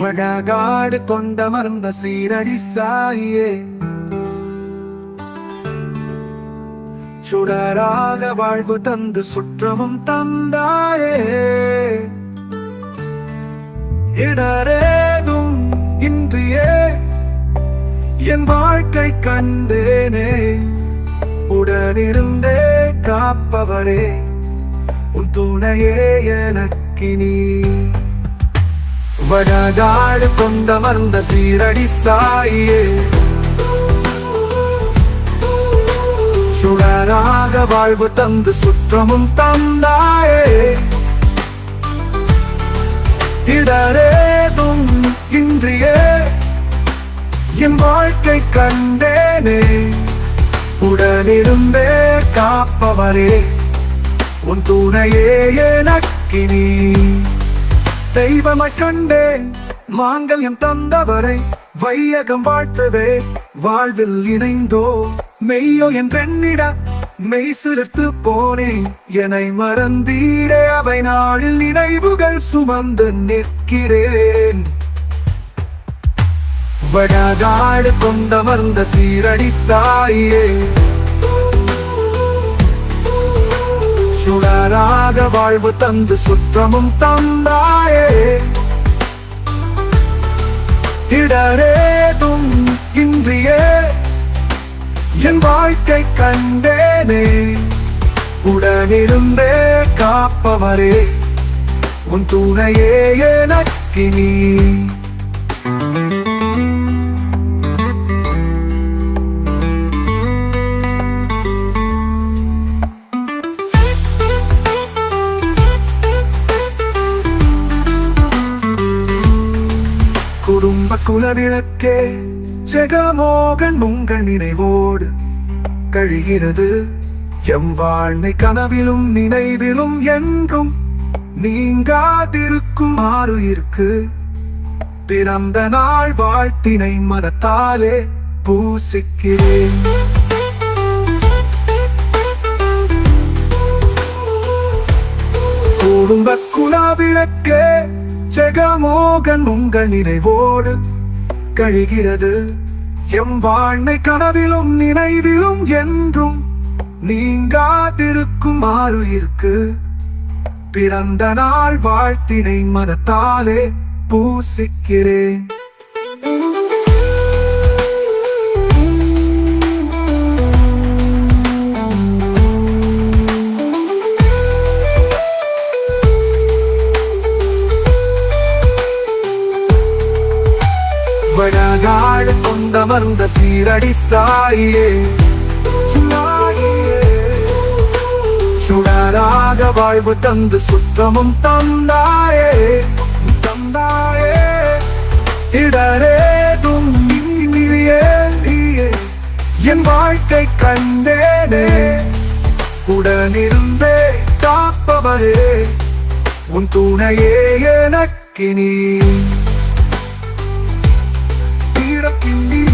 வடகாடு கொண்டமர்ந்த சீரடி சாயே. சுடராக வாழ்வு தந்து சுற்றமும் தந்தாயே. இடரேதும் இன்றியே என் வாழ்க்கை கண்டேனே. உடனிருந்தே காப்பவரே உன் துணையே எனக்கினி. வடகாடு கொண்டமர்ந்த சீரடி சாயே சுடராக வாழ்வு தந்து சுற்றமும் தந்தாயே. இடரேதும் இன்றியே என் வாழ்க்கை கண்டேனே. உடனிருந்தே காப்பவரே உன் துணையே எனக்கினி. தெய்வமாய் கண்டேன் மாங்கல்யம் தந்தவரை வையகம் வாழ்த்தவே வாழ்வில் இணைந்தோ மெய்யோ என் பெண்ணிட மெய் சிலிர்த்து போனேன். என்னை மறந்தீரே அவை நாளில் நினைவுகள் சுமந்து நிற்கிறேன். வடகாடு கொண்டமர்ந்த சீரடி சாயே வாழ்வு தந்து சுற்றமும் தந்தாயே. இடரேதும் இன்றியே என் வாழ்க்கை கண்டேனே. உடனிருந்தே காப்பவரே உன் துணையே எனக்கினி. இன்ப குலவிளக்கே ஜெகமோகன் உங்கள் நினைவோடு கழிகிறது. எம் வாழ்னை கனவிலும் நினைவிலும் என்றும் நீங்காதிருக்கும் ஆறுயிருக்கு பிறந்த நாள் வாழ்த்தினை மனத்தாலே பூசிக்கிறேன். குடும்ப குலாவிளக்கே ஜெகமோகன் உங்கள் நினைவோடு கழிகிறது. எம் வாழ்மை கனவிலும் நினைவிலும் என்றும் நீங்காதிருக்கும் ஆறுயிருக்கு பிறந்த நாள் வாழ்த்தினை மனத்தாலே பூசிக்கிறேன். வடகாடு கொண்டமர்ந்த சீரடி சாயே சுடராக வாழ்வு தந்து சுத்தமும் தந்தாயே. தந்தாயே. இடரேதும் என் வாழ்க்கை கண்டேனே. உடனிருந்தே காப்பவரே. உன் துணையே எனக்கினி. Thank you.